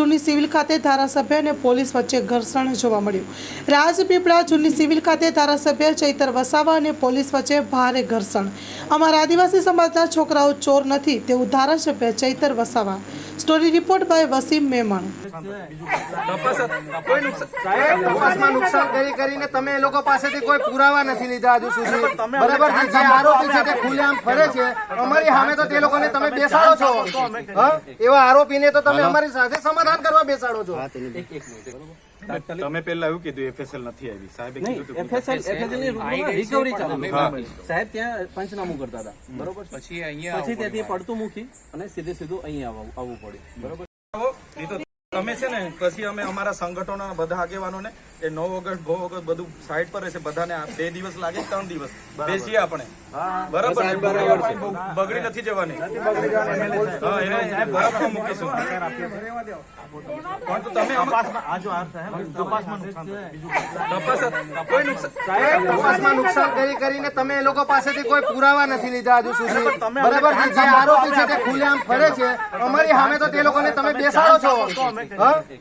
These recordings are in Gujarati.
જૂની સિવિલ ખાતે ધારાસભ્ય અને પોલીસ વચ્ચે ઘર્ષણ જોવા મળ્યું. રાજપીપળા જૂની સિવિલ ખાતે ધારાસભ્ય ચૈતર વસાવા અને પોલીસ વચ્ચે ભારે ઘર્ષણ. અમારા આદિવાસી સમાજના છોકરાઓ ચોર નથી તેવું ધારાસભ્ય Chaitar Vasava. Story report by Wasim Memon. નુકસાન તપાસમાં નુકસાન કરીને તમે એ લોકો પાસેથી કોઈ પુરાવા નથી લીધા હજુ સુધી. બરાબર જે આરોપી છે તે ખુલ્લેઆમ ફરે છે. અમારી સામે તો તે લોકોને તમે બેસાડો છો. હા? એવા આરોપીને તો તમે અમારી સાથે સમાધાન કરવા બેસાડો છો. તમે પેલા એવું કીધું એફએસએલ નથી આવી. સાહેબે કીધું એફએસએલની રિકવરી ચાલુ. સાહેબ ત્યાં પંચનામું કરતા હતા. બરોબર પછી પછી ત્યાંથી પડતું મૂકી અને સીધે સીધું અહીંયા આવવું આવવું પડ્યું બરોબર? તમે છે ને પછી અમે અમારા સંગઠનોના બધા આગેવાનોને એ નવ ઓગસ્ટ બહુ ઓગસ્ટ બધું સાઈડ પર રહેશે. બધાને બે દિવસ લાગે ત્રણ દિવસ. બેસીએ આપણે. બરાબર ને? બગડી નથી જવાની. હા એને એને બરફમાં મૂકીશું. પણ તમે નુકસાન સાહેબ તપાસમાં નુકસાન કરી કરીને તમે એ લોકો પાસેથી કોઈ પુરાવા નથી લીધા હજુ સુધી. બરાબર? જે આરોપી છે તે ખુલ્લેઆમ ફરે છે. અમારી સામે તો તે લોકોને તમે બેસાડો છો?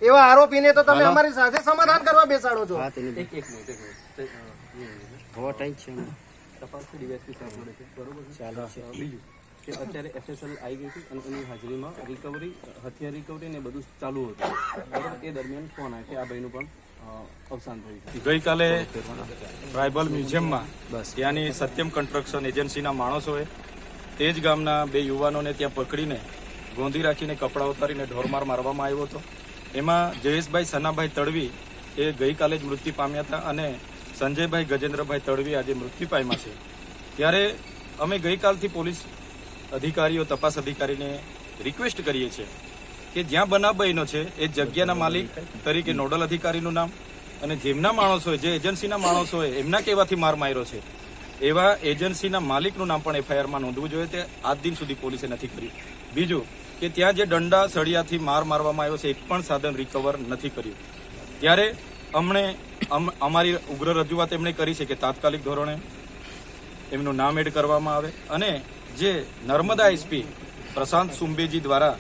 એવા આરોપીને તો તમે અમારી સાથે સમાધાન કરવા બેસાડો છો. એક એક મિનિટ એક મિનિટ. તપાસથી ડીવાયસપી સાહેબ જોડે છે. બરોબર છે? અ, બીજું કે અત્યારે એફએસએલ આવી ગઈ હતી અને એની હાજરીમાં રિકવરી હથિયાર રિકવરી ને બધું ચાલુ હતું. બરોબર? એ દરમિયાન ફોન આવ્યો કે આ ભાઈનું પણ અવસાન થયું ગઈકાલે ટ્રાઇબલ મ્યુઝિયમમાં ત્યાંની સત્યમ કન્સ્ટ્રક્શન એજન્સીના માણસોએ તે જ ગામના બે યુવાનોને ત્યાં પકડીને ગોંધી રાખીને કપડાં ઉતારીને ઢોરમાર મારવામાં આવ્યો હતો. એમાં જયેશભાઈ સનાભાઈ તડવી એ ગઈકાલે જ મૃત્યુ પામ્યા હતા અને સંજયભાઈ ગજેન્દ્રભાઈ તડવી આજે મૃત્યુ પામ્યા છે. ત્યારે અમે ગઈકાલથી પોલીસ અધિકારીઓ, તપાસ અધિકારીને રિક્વેસ્ટ કરીએ છીએ કે જ્યાં બનાવ બન્યો છે, એ જગ્યાના માલિક તરીકે નોડલ અધિકારીનું નામ અને જેમના માણસોએ જે એજન્સીના માણસોએ એમના કહેવાથી માર માર્યો છે. એવા એજન્સીના માલિકનું નામ પણ એફઆઈઆરમાં નોંધવું જોઈએ. તે આજ દિન સુધી પોલીસે નથી કર્યું. બીજું કે ત્યાં જે દંડા સળિયાથી માર મારવામાં આવ્યો છે એક પણ સાધન રિકવર નથી કર્યું. ત્યારે અમને, અમ- અમારી ઉગ્ર રજૂઆત એમણે કરી છે કે તાત્કાલિક ધોરણે એમનું નામ એડ કરવામાં આવે અને જે નર્મદા એસપી પ્રશાંત સુંબેજી દ્વારા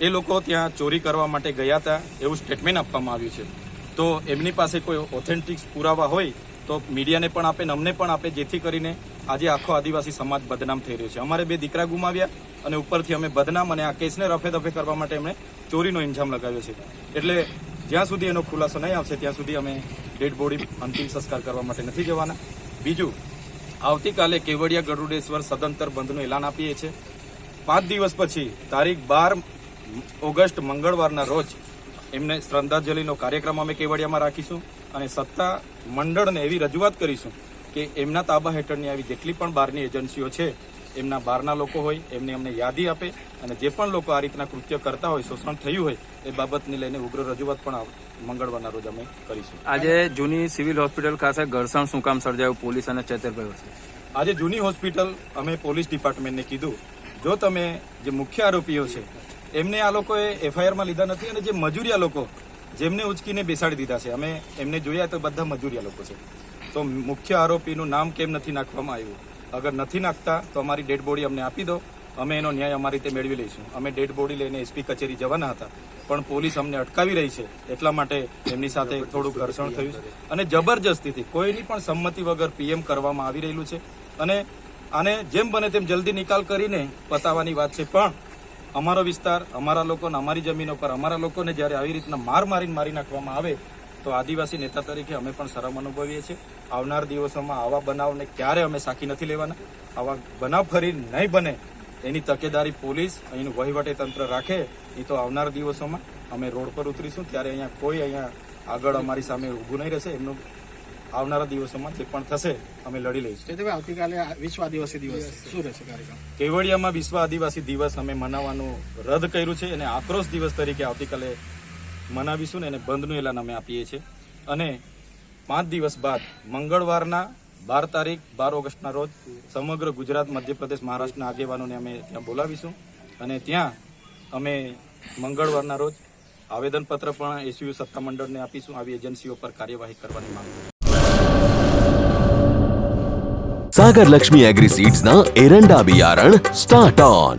એ લોકો ત્યાં ચોરી કરવા માટે ગયા હતા એવું સ્ટેટમેન્ટ આપવામાં આવ્યું છે. તો એમની પાસે કોઈ ઓથેન્ટિક પુરાવા હોય તો મીડિયાને પણ આપે ને અમને પણ આપે, જેથી કરીને આજે આખો આદિવાસી સમાજ બદનામ થઈ રહ્યો છે. અમારે બે દીકરા ગુમાવ્યા અને ઉપરથી અમે બદનામ અને આ કેસને રફે દફે કરવા માટે એમણે ચોરીનો ઇન્જામ લગાવ્યો છે. એટલે જ્યાં સુધી એનો ખુલાસો નહીં આવશે, ત્યાં સુધી અમે ડેડ બોડી અંતિમ સંસ્કાર કરવા માટે નથી જવાના. બીજું, આવતીકાલે કેવડિયા ગરુડેશ્વર સદંતર બંધનું એલાન આપીએ છીએ. પાંચ દિવસ પછી, તારીખ બાર ઓગસ્ટ મંગળવારના રોજ એમને શ્રદ્ધાંજલિનો કાર્યક્રમ અમે કેવડિયામાં રાખીશું અને સત્તા મંડળને એવી રજૂઆત કરીશું કે એમના તાબા હેઠળની આવી જેટલી પણ બહારની એજન્સીઓ છે એમના બહારના લોકો હોય એમને અમને યાદી આપે અને જે પણ લોકો આ રીતના કૃત્ય કરતા હોય શોષણ થયું હોય એ બાબતને લઈને ઉગ્ર રજૂઆત પણ મંગળવારના રોજ અમે કરીશું. આજે જૂની સિવિલ હોસ્પિટલ ખાતે ઘર્ષણ શું કામ સર્જાયું? પોલીસ અને ચેતરભાઈ વચ્ચે આજે જૂની હોસ્પિટલ અમે પોલીસ ડિપાર્ટમેન્ટને કીધું. જો તમે જે મુખ્ય આરોપીઓ છે એમને આ લોકોએ એફઆઈઆરમાં લીધા નથી અને જે મજૂરિયા લોકો જેમને ઉચકીને બેસાડી દીધા છે અમે એમને જોયા તો બધા મજૂરિયા લોકો છે. તો મુખ્ય આરોપીનું નામ કેમ નથી નાખવામાં આવ્યું? અગર નથી નાખતા, તો અમારી ડેડ બોડી અમને આપી દો. અમે એનો ન્યાય અમારી રીતે મેળવી લઈશું. અમે ડેડ બોડી લઈને એસપી કચેરી જવાના હતા. પણ પોલીસ અમને અટકાવી રહી છે. એટલા માટે એમની સાથે થોડું ઘર્ષણ થયું છે. અને જબરજસ્તીથી કોઈની પણ સંમતિ વગર પીએમ કરવામાં આવી રહેલું છે. અને આને જેમ બને તેમ જલ્દી નિકાલ કરીને પતાવવાની વાત છે. પણ અમારો વિસ્તાર, અમારા લોકોને, અમારી જમીનો પર અમારા લોકોને જ્યારે આવી રીતના માર મારીને મારી નાખવામાં આવે તો આદિવાસી નેતા તરીકે અમે પણ શરમ અનુભવીએ છીએ. આવનાર દિવસોમાં આવા બનાવને ક્યારે અમે સાખી નથી લેવાના? આવા બનાવ ફરી નહીં બને. એની તકેદારી પોલીસ અહીંનું વહીવટી તંત્ર રાખે એ તો આવનાર દિવસોમાં અમે રોડ પર ઉતરીશું. ત્યારે અહીંયા કોઈ અહીંયા આગળ અમારી સામે ઊભું નહીં રહેશે. એમનું આવનારા દિવસોમાં જે પણ થશે અમે લડી લઈશું. આવતીકાલે વિશ્વ આદિવાસી દિવસ શું રહેશે કાર્યક્રમ? કેવડિયામાં વિશ્વ આદિવાસી દિવસ અમે મનાવવાનું રદ કર્યું છે અને આક્રોશ દિવસ તરીકે આવતીકાલે મનાવીશું ને એને બંધનું એલાન અમે આપીએ છીએ. અને પાંચ દિવસ બાદ, મંગળવારના બાર તારીખ, બાર ઓગસ્ટના રોજ સમગ્ર ગુજરાત, મધ્યપ્રદેશ, મહારાષ્ટ્રના આગેવાનોને અમે ત્યાં બોલાવીશું. અને ત્યાં અમે મંગળવારના રોજ આવેદનપત્ર પણ એસયુ સત્તામંડળને આપીશું. આવી એજન્સીઓ પર કાર્યવાહી કરવાની માંગ સાગર લક્ષ્મી એગ્રીસીડ્સના એરંડા બિયારણ સ્ટાર્ટ ઓન.